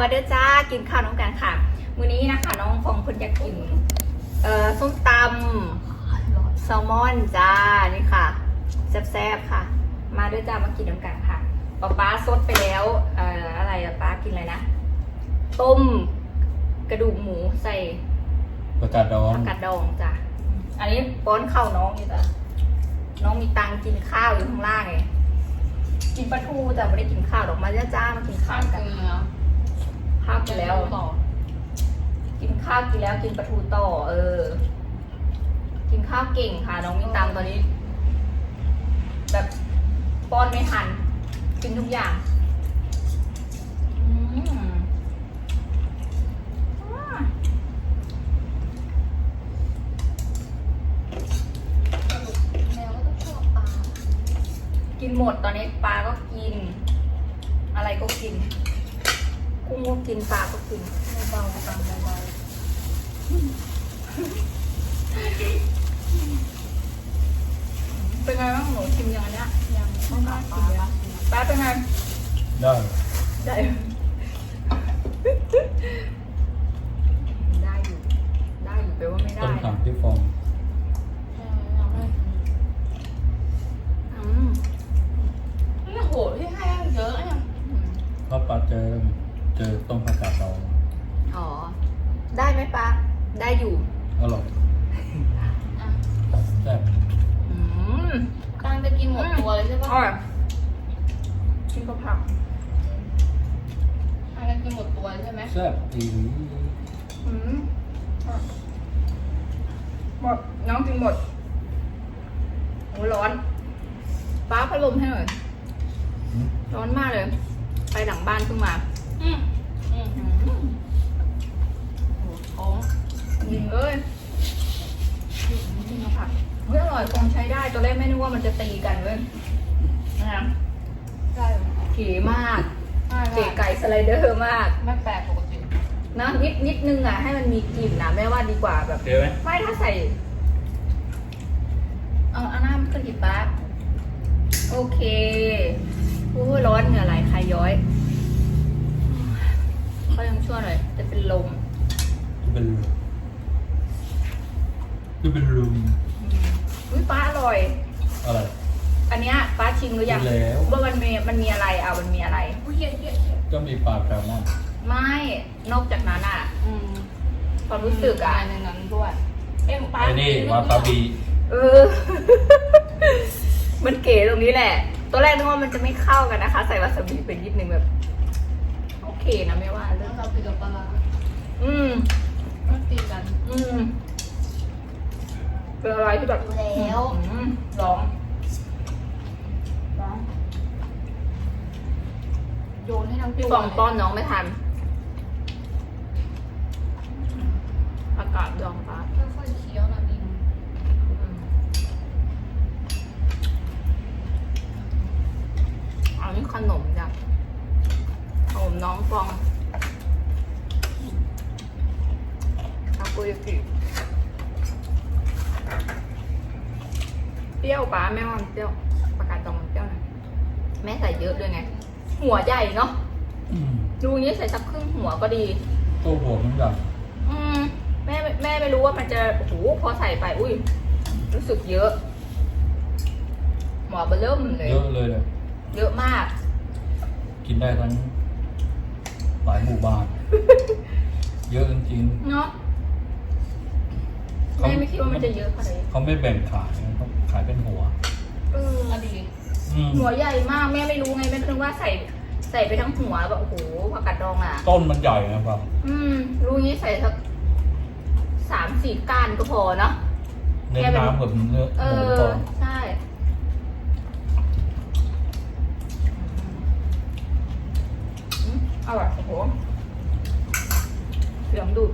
มาเด้อจ้ากินข้าวน้องกันค่ะมื้อนี้นะคะน้องฟองคนอยากกินเอ่อส้มตำแซลมอนจ้านี่ค่ะแซ่บๆค่ะ มาเด้อจ้ามากินน้ำกันค่ะป๊าป๊าซดไปแล้วเอ่ออะไรอะป๊ากินอะไรนะต้มกระดูกหมูใส่ประกาศดองผักกาดดองจ้ะอันนี้ป้อนข้าวน้องอยู่จ้ะน้องมีตังค์กินข้าวอยู่ข้างล่างไงกินปลาทูแต่ไม่ได้กินข้าวดอกมาจ้าจ้ามากินข้าข้าววกันเกลือ ข้าวกินแล้ว ต่อกินข้าวกินแล้วกินปลาทูต่อ เออ กินข้าวเก่งค่ะ น้องมีตังค์ตอนนี้ แบบป้อนไม่ทัน กินทุกอย่างอืมอ่าแมวก็ต้องชอบปลากินหมดตอนนี้ปลาก็กิน อะไรก็กิน กุ้งก็กินปลาก็กินเบาๆตามเบาเป็นไงบ้างหนูชิมยังอันเนี้ยๆยังไม่กล้ากินเลยอะปลาเป็นไงได้ได้ได้อยู่ได้อยู่แปลว่าไม่ได้ต้นถามพี่ฟองยังไม่กินอืมนี่โหที่ให้เยอะยังอืมเพราะปาเจอ เจอต้มประกาศดองอ๋อ ได้ไหมปลาได้อยู่ อร่อยอะแซ่บอืมตั้งจะกินหมดตัวเลยใช่อปะร่อยกินกับผักตั้งจะกินหมดตัวเลยใช่ไหมแซ่บอีหลีอืมหมดน้องกินหมดโอ้ร้อน ฟ้าพัดลมให้หน่อยหืมร้อนมากเลย ไปหลังบ้านเพิ่งมา อืมอืมอืมโอ้ท้องยิงเลยกินกับผักเฮ้ยอร่อยคงใช้ได้ตัวแรกไม่นึกว่ามันจะตีกันเว้ยนะครับได้เก๋มากได้เก๋ไก่สไลเดอร์มากไม่แปลกปกตินะนิดนิดนึงอะให้มันมีกลิ่นนะแม่ว่าดีกว่าแบบเจอไหมไม่ถ้าใส่เอาเอาหน้ามันขึ้นอีกป๊าโอเคโอ้ยร้อนเหงื่อไหลใครย้อย เขายังชั่วหน่อยจะเป็นลมจะเป็นจะเป็นรูมอุ้ยป้าอร่อย อะไร อันเนี้ยป้าชิมหรือยังชิมแล้วว่ามันมีมันมีอะไรอะมันมีอะไรอุ้ยเกลียดเกลียดเกลียดก็มีปลาแซลมอนไม่นอกจากนั้นอะอืมความรู้สึกอะในนั้นด้วยเอ็มปลาไอ้นี่วาซาบิเออ มันเก๋ตรงนี้แหละ ตัวแรกนึกว่ามันจะไม่เข้ากันนะคะ ใส่วาซาบิไปนิดนึงแบบโอ เคนะไม่ว่าเรื่องเราคือกับปลาอืมไม่ตีกัน อืมเป็นอะไรที่แบบแล้วอืมร้องร้องโยนให้ทั้งพี่ตัวฟองป้อนน้องไม่ทัน อากาศดองฟ้าค่อยๆเคี้ยวนะดินอืมอันนี้ขนมจ้ะ นมน้องฟองทาโกยากิเปรี้ยวป้าแม่ว่ามันเปรี้ยวประกาศตองมันเปรี้ยวหน่อยแม่ใส่เยอะด้วยไง หัวใหญ่เนาะอืมดูอย่างนี้ใส่สักครึ่งหัวก็ดีโต้หัวมันใหญ่อืมแม่แม่ไม่รู้ว่ามันจะโอ้โหพอใส่ไปอุ้ย รู้สึกเยอะ หมอเบลเริ่มเลย เยอะเลยเลยเยอะมาก กินได้ทั้ง หลายหมู่บ้าน เยอะจริงเนาะๆแม่ไม่คิดว่ามันจะเยอะขนาดนี้เขาไม่แบ่งขายนะเขาขายเป็นหัว เอออะดี อืมหัวใหญ่มากแม่ไม่รู้ไงแม่คิดว่าใส่ใส่ไปทั้งหัวแบบโอ้โหผักกาดดองอะ ต้นมันใหญ่นะครับอืม รู้งี้ใส่สักสามสี่ก้านก็พอเนาะ เน้นน้ำกับเนื้อเอหมูอก่อนใช่ อืมอร่อยโอ้โหเสียงดูด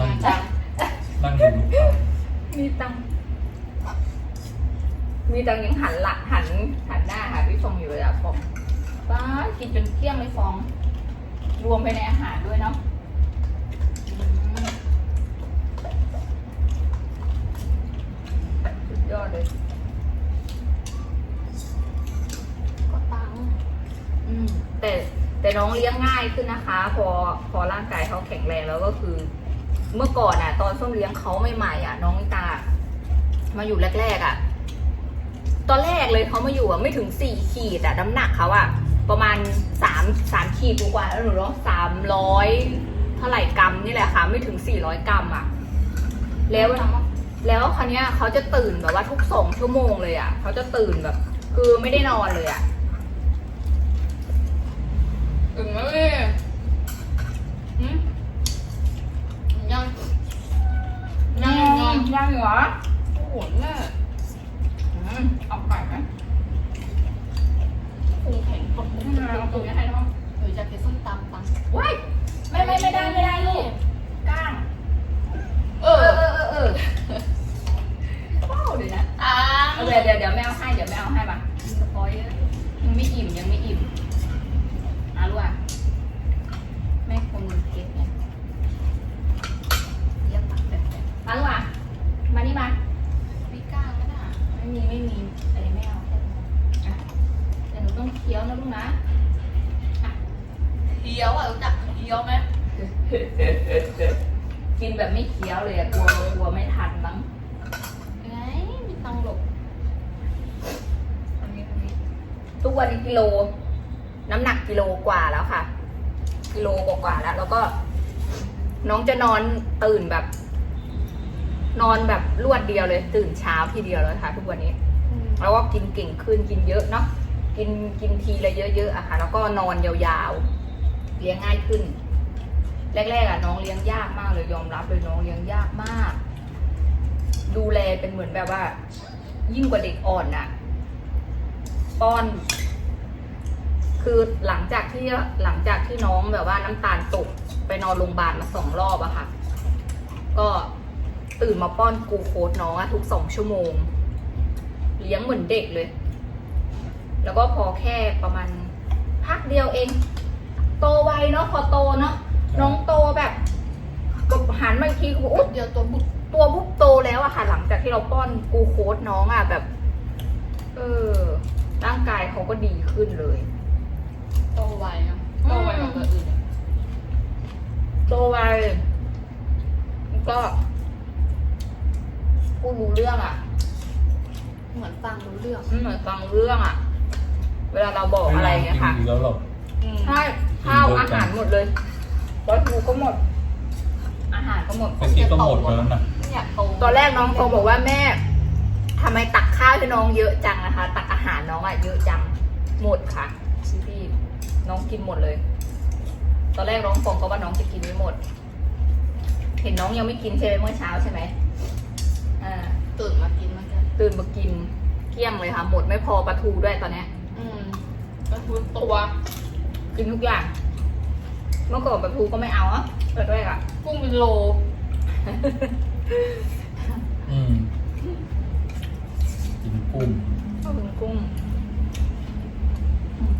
นั่งจ้ะนั่งดูลูกค้ามีตังค์มีตังค์ยังหันหลังหันหันหน้าหาพี่ฟองอยู่เลยอะฟองป้ากินจนเที่ยงเลยฟอง รวมไปในอาหารด้วยเนาะ ยอดเลยก็ตังค์อืมแต่แต่น้องเลี้ยงง่ายขึ้นนะคะ พอพอร่างกายเขาแข็งแรงแล้วก็คือ เมื่อก่อนอะ ตอนส้มเลี้ยงเขาใหม่ๆอะ น้องนิตา มาอยู่แรกๆอะ ตอนแรกเลยเขามาอยู่อะไม่ถึงสี่ขีดอะน้ำหนักเขาอะ ประมาณสามสามขีดกว่าแล้วหนูร้องสามร้อยเท่าไหร่กรัมนี่แหละค่ะ ไม่ถึงสี่ร้อยกรัมอะ แล้ว แล้วคราวเนี้ยเขาจะตื่นแบบว่าทุกสองชั่วโมงเลยอะเขาจะตื่นแบบ คือไม่ได้นอนเลยอะถึงแล้วเลยหืมยังยัยังงยัยังงยังเหรอโอ้โหแม่อืมเอาไก่ไหมพุงแข็งตบมุกไม่เอาตรงนี้ให้น้องหรือจะกินส้มตำตังว้ายไม่ไม่ไม่ได้ไม่ได้ลูกก้าง เอ เอ อ อเออเออเออเฝ้าเลยนะ อ่า เอาเดี๋ยวเดี๋ยวเดี๋ยวแม่เอาให้เดี๋ยวแม่เอาให้ป่ะสปอยเยอะยังไม่อิ่มยังไม่อิ่มอะลูกอะแม่คนเก็บไงเรียกตักแบบแบบอะลูกอะมานี่มา พี่ก้างก็ได้ ไม่มีไม่มีอะไรไม่เอาอะแต่หนูต้องเคี้ยวนะลูกนะ เคี้ยวอะรู้จักเคี้ยวไหม กินแบบไม่เคี้ยวเลยอะกลัวกลัวไม่ทันมั้ง ไงมีตังค์หลบ อันนี้อันนี้ ทุกวันนี้กิโล น้ำหนักกิโลกว่าแล้วค่ะ กิโลกว่าๆแล้ว แล้วก็ น้องจะนอนตื่นแบบ นอนแบบรวดเดียวเลย ตื่นเช้าทีเดียวเลยค่ะ ทุกวันนี้ แล้วก็กินเก่งขึ้นกินเยอะเนาะกินกินทีละเยอะๆอะค่ะ แล้วก็นอนยาวๆเลี้ยงง่ายขึ้น แรกๆอะน้องเลี้ยงยากมากเลยยอมรับเลยน้องเลี้ยงยากมาก ดูแลเป็นเหมือนแบบว่า ยิ่งกว่าเด็กอ่อนอะ ป้อน คือหลังจากที่หลังจากที่น้องแบบว่าน้ำตาลตกไปนอนโรงพยาบาลมาสองรอบอะค่ะ ก็ตื่นมาป้อนกูโคสน้องอะทุกสองชั่วโมง เลี้ยงเหมือนเด็กเลย แล้วก็พอแค่ประมาณพักเดียวเอง โตไวเนาะพอโตเนาะน้องโตแบบก็หันมาอีกทีคืออุ๊ยเดียวตัวบุตัวปุ๊บโตแล้วอะค่ะ หลังจากที่เราป้อนกูโคสน้องอะแบบ เขาก็ดีขึ้นเลย โตไวอะโตไวกว่าตัวอื่นอะโตไวแล้วก็ พูดรู้เรื่องอะเหมือนฟังรู้เรื่องมันเหมือนฟังเรื่องอะเวลาเราบอกอะไรอย่างเงี้ยค่ะกินอีกแล้วหรอกอืมใช่ข้าวอาหารหมดเลยรถทูก็หมด อาหารก็หมดเมื่อกี้ก็หมดไปแล้วนะไม่อยากโต ตอนแรกน้องโทรบอกว่าแม่ ทำไมตักข้าวให้น้องเยอะจังนะคะ ตักอาหารน้องอะเยอะจังหมดค่ะพี่พี่น้องกินหมดเลย ตอนแรกน้องฟองก็ว่าน้องจะกินไม่หมด เห็นน้องยังไม่กินใช่ไหมเมื่อเช้าใช่ไหมอ่าตื่นมากินเหมือนกันตื่นมากินเกลี้ยงเลยค่ะ หมดไม่พอปลาทูด้วยตอนเนี้ย อืมก็คือตัวกินทุกอย่าง เมื่อก่อนปลาทูก็ไม่เอาอะเปิดด้วยอะกุ้งเป็นโล อืม กินกุ้งชอบกินกุ้งอืม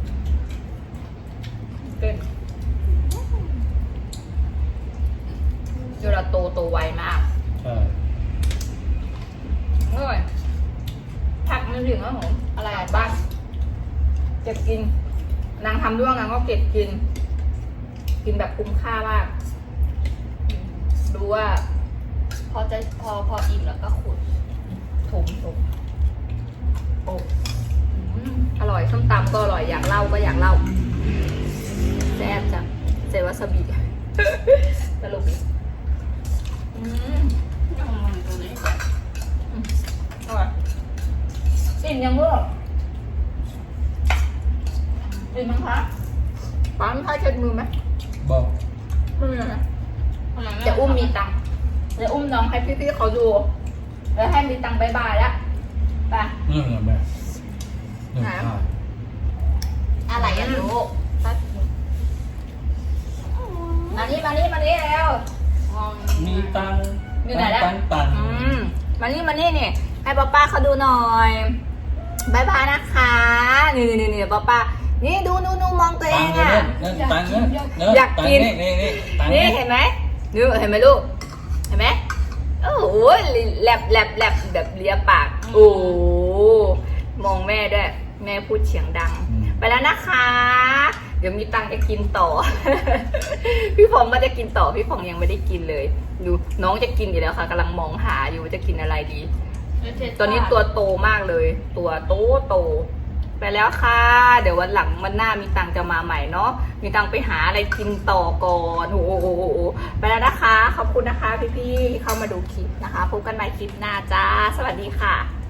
เก่งเวลาโตโตไวมากใช่เอ้ยผักมันถึงแล้วผมอะไรอะบ้านเก็บกิน นางทำด้วงนางก็เก็บกิน กินแบบคุ้มค่ามาก ดูว่า พอจะพอพออิ่มแล้วก็ขุดถมถมโอ้อืมอร่อยส้มตำก็อร่อยอยากเล่าก็อยากเล่าแซ่บจังเซวาซาบิตลกดิอืมยังมันตัวนี้แบบอร่อยอิ่มยังลูกอิ่มมั้งคะป้ามีผ้าเช็ดมือไหมบอกไม่มีนะทำไมไเดี๋ยวอุ้มมีตังค์เดี๋ยวอุ้มน้องให้พี่ๆเขาดู แล้วให้มีตังค์บายบายแล้ว ไปเรื่องอะไรแม่หนึ่งหาข้าวอะไรอะลูกมานี่มานี่มานี่แล้วมีตังค์อยู่ไหนล่ะตังค์ตังค์อืมมานี่มานี่นี่ให้ป้าป้าเขาดูหน่อยบายบายนะคะ นี่นี่นี่ป้าป้านี่ดูนูนูมองตัวเอตังงค์อะเนี่ยเนี่ยตังค์เนี่ยเนี่ยอยากกินตังค์นี่นี่นี่ตังค์นี่นี่เห็นไหมดูเห็นไหมลูก เห็นไหมเโอ้โหแลบแลบแลบแบบเลียปาก โอ้โหมองแม่ด้วย แม่พูดเสียงดังอืมไปแล้วนะคะ เดี๋ยวมีตังค์จะกินต่อ พี่ฟองก็จะกินต่อ พี่ฟองยังไม่ได้กินเลย ดูน้องจะกินอยู่แล้วค่ะกำลังมองหาอยู่ว่าจะกินอะไรดี ตอนนี้ตัวโตมากเลย ตัวโตโต ไปแล้วค่ะ เดี๋ยววันหลังวันหน้ามีตังจะมาใหม่เนาะ มีตังไปหาอะไรกินต่อก่อนโอ้โหไปแล้วนะคะ ขอบคุณนะคะพี่ๆเข้ามาดูคลิปนะคะ พบกันใหม่คลิปหน้าจ้า สวัสดีค่ะ